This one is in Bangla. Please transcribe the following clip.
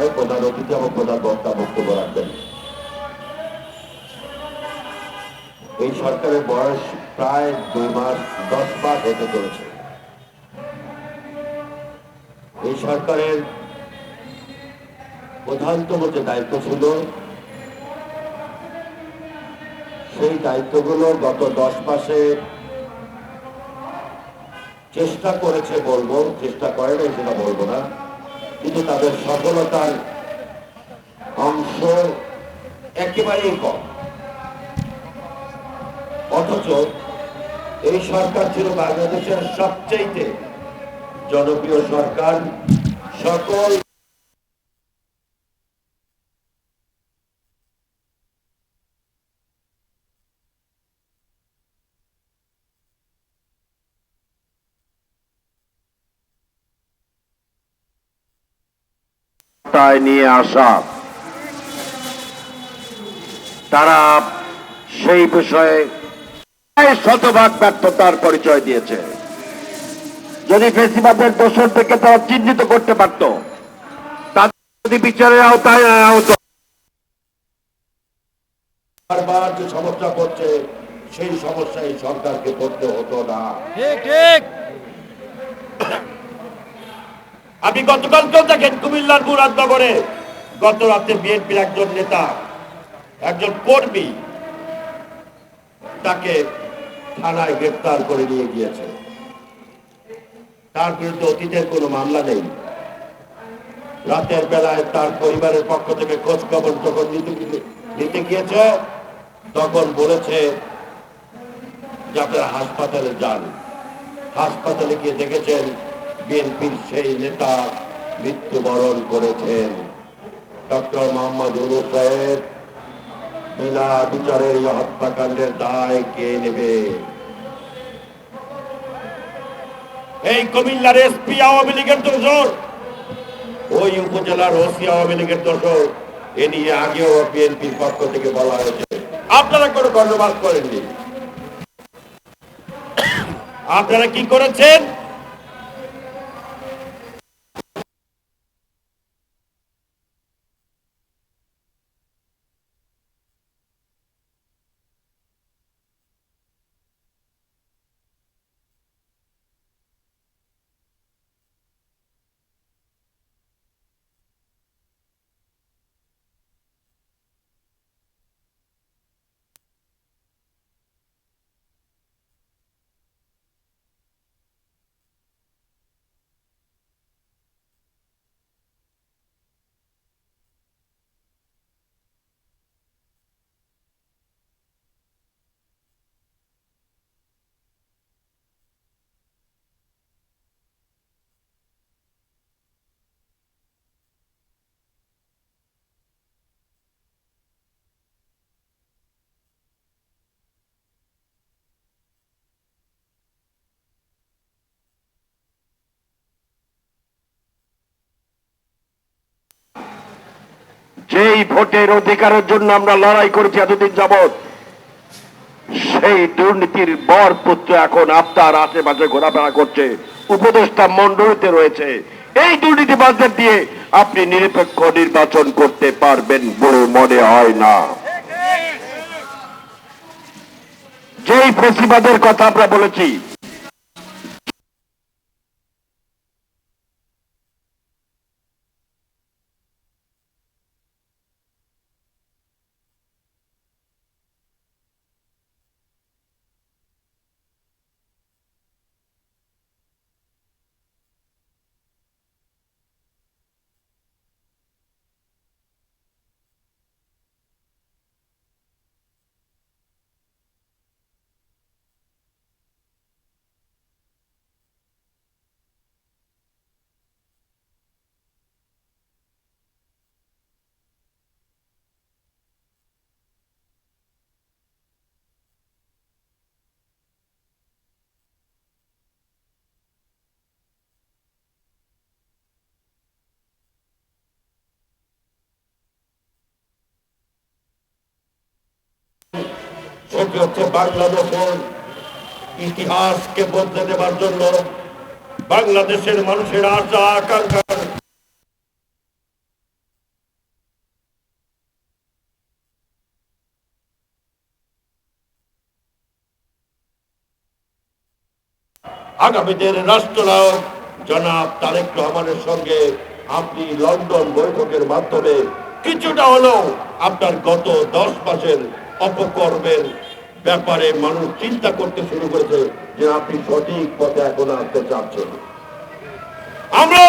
সময় প্রধান অতিথি এবং প্রধান বক্তা বক্তব্য রাখবেন। এই সরকারের বয়স প্রায় দুই মাস, দশ মাস হতে চলেছে। এই সরকারের প্রধানতম যে দায়িত্ব ছিল, সেই দায়িত্বগুলো গত দশ মাসে চেষ্টা করেছে বলব, চেষ্টা করে নাই সেটা বলব না। কিন্তু তাদের সফলতার অংশ একেবারেই কম। অথচ এই সরকার ছিল বাংলাদেশের সবচেয়ে জনপ্রিয় সরকার। সকল ক্ষমতায় নিয়ে আসা। তারা সেই বিষয়ে শতভাগ ব্যর্থতার পরিচয় দিয়েছে। যদি ফেসিবাদের দোষর থেকে তারা চিহ্নিত করতে পারত তাদের যদি বিচারের আওতায় আনা হতো। বারবার যে সমস্যা করছে সেই সমস্যা এই সরকারকে করতে হতো না। ঠিক ঠিক। আপনি গতকালকেও দেখেন কুমিল্লার মুরাদনগরে গত রাতে বিএনপির একজন নেতা, একজন কর্মী তাকে থানায় গ্রেপ্তার করে নিয়ে গিয়েছে। তার বিরুদ্ধে অতীতের কোনো মামলা নেই। রাতের বেলায় তার পরিবারের পক্ষ থেকে খোঁজ খবর যখন নিতে গিয়েছে, তখন বলেছে যে আপনারা হাসপাতালে যান। হাসপাতালে গিয়ে দেখেছেন বিএনপির সেই নেতা মৃত্যুবরণ করেছেন। ডক্টর মোহাম্মদ উলু সাহেব বিচারের হত্যাকাণ্ডের দায় কে নেবে? এই কুমিল্লার এসপি আওয়ামী লীগের দোষর ওই উপজেলার ওসি আওয়ামী লীগের দোষর এ নিয়ে আগেও বিএনপির পক্ষ থেকে বলা হয়েছে। আপনারা কোনো কর্ণপাত করেননি। আপনারা কি করেছেন? যেই ভোটের অধিকারের জন্য আমরা লড়াই করেছি এতদিন যাবৎ। সেই দুর্নীতির বর পুত্র এখন আপনার আশেপাশে ঘোরাফেরা করছে, উপদেষ্টা মন্ডলীতে রয়েছে। এই দুর্নীতিবাজদের দিয়ে আপনি নিরপেক্ষ নির্বাচন করতে পারবেন বলে মনে হয় না। যেই ফেসিবাদের কথা আমরা বলেছি এটি ইতিহাসকে বদলে দেবার জন্য বাংলাদেশের মানুষের আশা, আকাঙ্ক্ষা। আগামীদের রাষ্ট্রনায়ক জনাব তারেক রহমানের সঙ্গে আপনি লন্ডন বৈঠকের মাধ্যমে, কিছুটা হলেও আপনার গত দশ মাসের অপকর্মের ব্যাপারে মানুষ চিন্তা করতে শুরু করেছে যে আপনি সঠিক পথে এখন আসতে চাচ্ছেন। আমরা